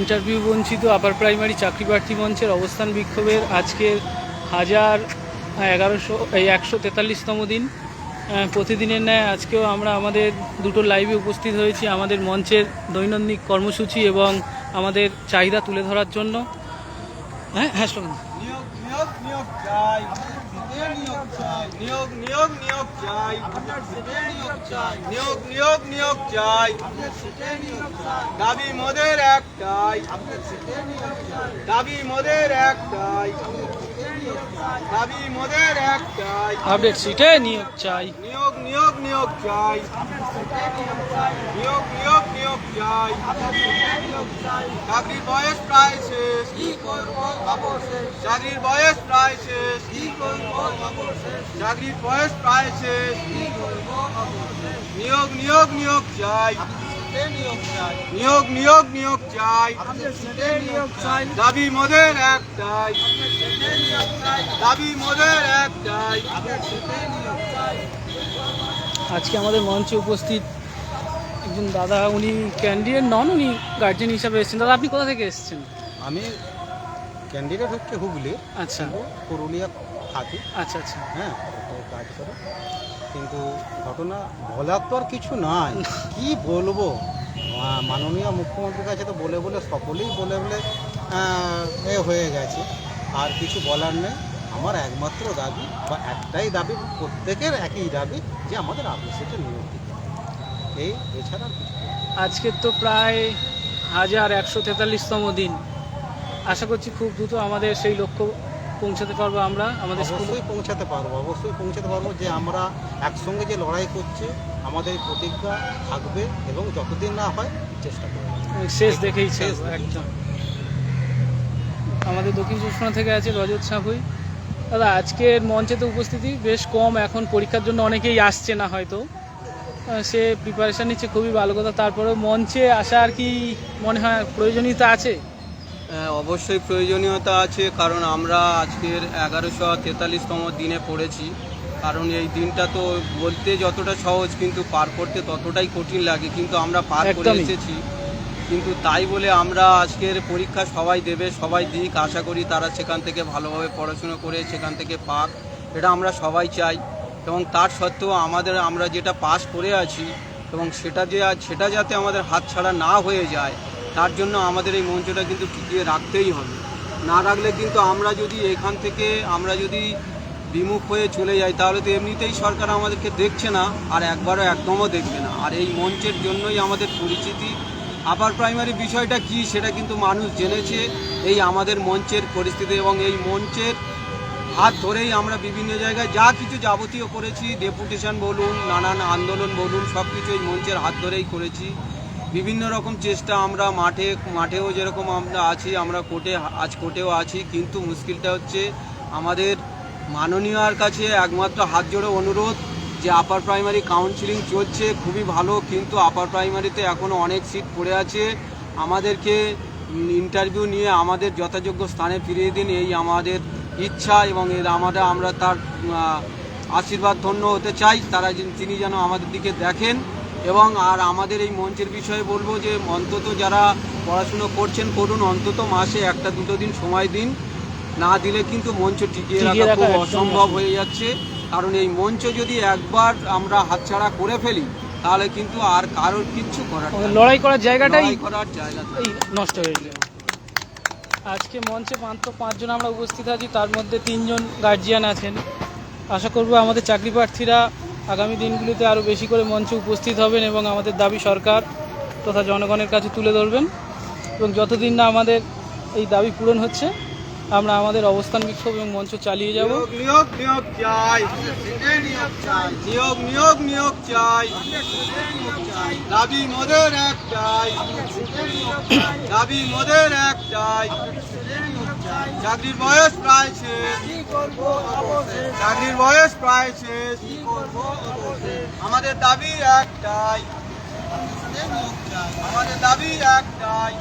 Interview বঞ্চিত upper primary চাকরি প্রার্থী মঞ্চের অবস্থান বিক্ষোভের আজকের হাজার এগারোশো, এই একশো তেতাল্লিশতম দিন। প্রতিদিনের ন্যায় আজকেও আমরা আমাদের দুটো লাইভে উপস্থিত হয়েছি আমাদের মঞ্চের দৈনন্দিন কর্মসূচি এবং আমাদের চাহিদা তুলে ধরার জন্য। হ্যাঁ হ্যাঁ নিয়োগ নিয়োগ নিয়োগ চাই। নিয়োগ চাই। নিয়োগ নিয়োগ নিয়োগ চাই। নিয়োগ নিয়োগ নিয়োগ নিয়োগ চাই। দাবি মোদের একটাই। দাবি মোদের একটাই। দাবি মোদের একটাই আপডেট সিটে নিয়োগ চাই। নিয়োগ নিয়োগ নিয়োগ চাই। নিয়োগ নিয়োগ নিয়োগ চাই। চাকরির বয়স প্রায় শেষ। কি করব চাকরির বয়স প্রায় শেষ। কি করব চাকরির বয়স প্রায় শেষ। কি করব নিয়োগ নিয়োগ নিয়োগ চাই। নিয়োগ নিয়োগ নিয়োগ চাই। নিয়োগ চাই দাবি মোদের একটাই। দাবি মোদের একটাই। আজকে আমাদের মঞ্চে উপস্থিত একজন দাদা উনি ক্যান্ডিডেট নন উনি গার্জেন হিসাবে এসেছেন। দাদা আপনি কোথা থেকে এসেছেন? আমি ক্যান্ডিডেট হচ্ছে হুগলি। আচ্ছা। পুরুলিয়া থাকি। আচ্ছা আচ্ছা। হ্যাঁ কাজ করে। কিন্তু ঘটনা বলার তো আর কিছু নাই। কি বলব? মাননীয় মুখ্যমন্ত্রীর কাছে তো বলে বলে সকলেই বলে বলে এ হয়ে গেছে। আর কিছু বলার নেই। আমার একমাত্র দাবি বা একটাই দাবি, প্রত্যেকের একই দাবি যে আমাদের আবশ্যকে নিয়োগ দিতে এই এছাড়া। আজকের তো প্রায় হাজার একশো তেতাল্লিশতম দিন। আশা করছি খুব দ্রুত আমাদের সেই লক্ষ্য পৌঁছাতে পারব আমরা আমাদের অবশ্যই পৌঁছাতে পারব অবশ্যই পৌঁছাতে পারব যে আমরা একসঙ্গে যে লড়াই করছি আমাদের প্রতিজ্ঞা থাকবে এবং যতদিন না হয় চেষ্টা করব। শেষ দেখেই শেষ একদম। আমাদের দক্ষিণ চব্বিশ থেকে আছে রজত সাঁপুই দাদা আজকের মঞ্চে তো উপস্থিতি বেশ কম এখন পরীক্ষার জন্য অনেকেই আসছে না হয়তো। সে প্রিপারেশন নিচ্ছে খুবই ভালো কথা। তারপরেও মঞ্চে আসা আর কি মনে হয় প্রয়োজনীয়তা আছে? অবশ্যই প্রয়োজনীয়তা আছে কারণ আমরা আজকের এগারোশো তেতাল্লিশতম দিনে পড়েছি। কারণ এই দিনটা তো বলতে যতটা সহজ কিন্তু পার করতে ততটাই কঠিন লাগে কিন্তু আমরা পার করে এসেছি। কিন্তু তাই বলে আমরা আজকের পরীক্ষা সবাই দেবে সবাই দিক আশা করি তারা সেখান থেকে ভালোভাবে পড়াশুনো করে সেখান থেকে পাক এটা আমরা সবাই চাই। এবং তার সত্ত্বেও আমাদের আমরা যেটা পাস করে আছি এবং সেটা যে সেটা যাতে আমাদের হাতছাড়া না হয়ে যায় তার জন্য আমাদের এই মঞ্চটা কিন্তু টিকিয়ে রাখতেই হবে। না রাখলে কিন্তু আমরা যদি এখান থেকে আমরা যদি বিমুখ হয়ে চলে যাই, তাহলে তো এমনিতেই সরকার আমাদেরকে দেখছে না আর একবারও একদমও দেখবে না। আর এই মঞ্চের জন্যই আমাদের পরিচিতি। আপার প্রাইমারি বিষয়টা কি সেটা কিন্তু মানুষ জেনেছে। এই আমাদের মঞ্চের পরিস্থিতি এবং এই মঞ্চের হাত ধরেই আমরা বিভিন্ন জায়গায় যা কিছু যাবতীয় করেছি, ডেপুটেশন বলুন, নানান আন্দোলন বলুন সব কিছু এই মঞ্চের হাত ধরেই করেছি। বিভিন্ন রকম চেষ্টা আমরা মাঠে, মাঠেও যেরকম আমরা আছি, আমরা কোর্টে, আজ কোর্টেও আছি, কিন্তু মুশকিলটা হচ্ছে আমাদের মাননীয়ার কাছে একমাত্র হাত জোড়ে অনুরোধ যে আপার প্রাইমারি কাউন্সিলিং চলছে, খুবই ভালো, কিন্তু আপার প্রাইমারিতে এখনও অনেক সিট পড়ে আছে। আমাদেরকে ইন্টারভিউ নিয়ে আমাদের যথাযোগ্য স্থানে ফিরিয়ে দিন, এই আমাদের ইচ্ছা এবং এর আমাদের, আমরা তার আশীর্বাদ ধন্য হতে চাই। তারা তিনি যেন আমাদের দিকে দেখেন। এবং আর আমাদের এই মঞ্চের বিষয়ে বলব যে অন্তত যারা পড়াশুনো করছেন করুন। অন্তত মাসে একটা দুটো দিন সময় দিন। না দিলে কিন্তু মঞ্চ টিকিয়ে রাখা খুব অসম্ভব। হয়ে যাচ্ছে। কারণ এই মঞ্চ যদি একবার আমরা হাতছাড়া করে ফেলি তাহলে কিন্তু আর কারোর কিচ্ছু করার। লড়াই করার জায়গাটাই করার জায়গা নষ্ট হয়ে গেল। আজকে মঞ্চে মাত্র পাঁচজন আমরা উপস্থিত আছি তার মধ্যে তিনজন গার্জিয়ান আছেন। আশা করব আমাদের চাকরি প্রার্থীরা আগামী দিনগুলিতে আরও বেশি করে মঞ্চে উপস্থিত হবেন এবং আমাদের দাবি সরকার তথা জনগণের কাছে তুলে ধরবেন। এবং যতদিন না আমাদের এই দাবি পূরণ হচ্ছে, আমরা আমাদের অবস্থান বিক্ষোভ এবং মঞ্চ চালিয়ে যাব। নিয়োগ চাই। নিয়োগ নিয়োগ নিয়োগ চাই। দাবি দাবি চাকরির বয়স প্রায় শেষ। চাকরির বয়স প্রায় শেষ। আমাদের দাবি একটাই। আমাদের দাবি একটাই।